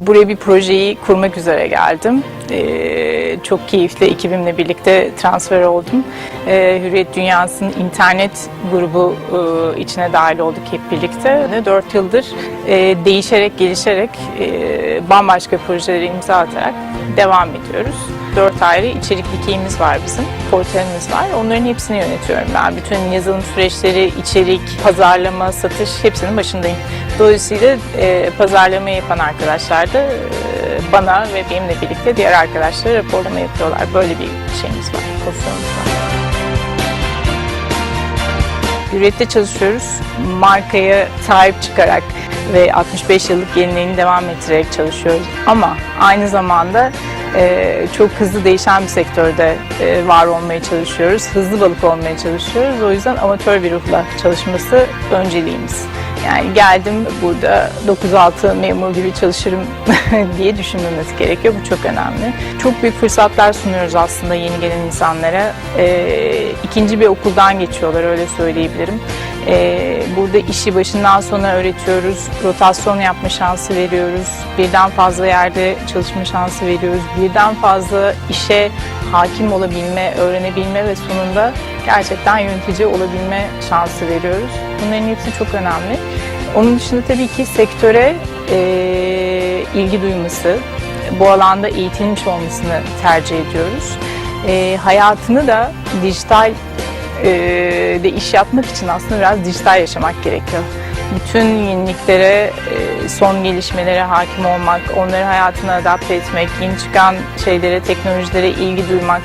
Buraya bir projeyi kurmak üzere geldim. Ee, çok keyifli ekibimle birlikte transfer oldum. Ee, Hürriyet Dünyası'nın internet grubu e, içine dahil olduk hep birlikte. 4 yıldır e, değişerek, gelişerek e, bambaşka projelere imza atarak devam ediyoruz. Dört ayrı içerik dikeyimiz var bizim, portalimiz var. Onların hepsini yönetiyorum ben. Bütün yazılım süreçleri, içerik, pazarlama, satış hepsinin başındayım. Dolayısıyla e, pazarlama yapan arkadaşlar da e, bana ve benimle birlikte diğer arkadaşlara raporlama yapıyorlar. Böyle bir şeyimiz var, pozisyonumuz var. Hürriyet'te çalışıyoruz. Markaya sahip çıkarak ve 65 yıllık geleneğini devam ettirerek çalışıyoruz. Ama aynı zamanda e, çok hızlı değişen bir sektörde e, var olmaya çalışıyoruz. Hızlı balık olmaya çalışıyoruz. O yüzden amatör bir ruhla çalışması önceliğimiz. Yani geldim burada 9-6 memur gibi çalışırım diye düşünmemesi gerekiyor. Bu çok önemli. Çok büyük fırsatlar sunuyoruz aslında yeni gelen insanlara. Ee, ikinci bir okuldan geçiyorlar öyle söyleyebilirim. Ee, burada işi başından sona öğretiyoruz. Rotasyon yapma şansı veriyoruz. Birden fazla yerde çalışma şansı veriyoruz. Birden fazla işe hakim olabilme, öğrenebilme ve sonunda gerçekten yönetici olabilme şansı veriyoruz. Bunların hepsi çok önemli. Onun dışında tabii ki sektöre e, ilgi duyması, bu alanda eğitilmiş olmasını tercih ediyoruz. E, hayatını da dijital e, de iş yapmak için aslında biraz dijital yaşamak gerekiyor. Bütün yeniliklere, e, son gelişmelere hakim olmak, onları hayatına adapte etmek, yeni çıkan şeylere, teknolojilere ilgi duymak,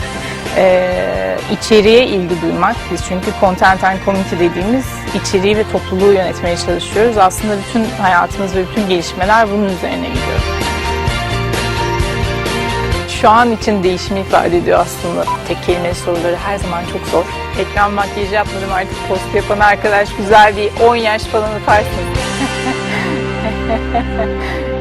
e, içeriğe ilgi duymak. Biz çünkü content and community dediğimiz içeriği ve topluluğu yönetmeye çalışıyoruz. Aslında bütün hayatımız ve bütün gelişmeler bunun üzerine gidiyor. Şu an için değişimi ifade ediyor aslında. Tek kelime soruları her zaman çok zor. Ekran makyajı yapmadım artık post yapan arkadaş güzel bir 10 yaş falan atarsın.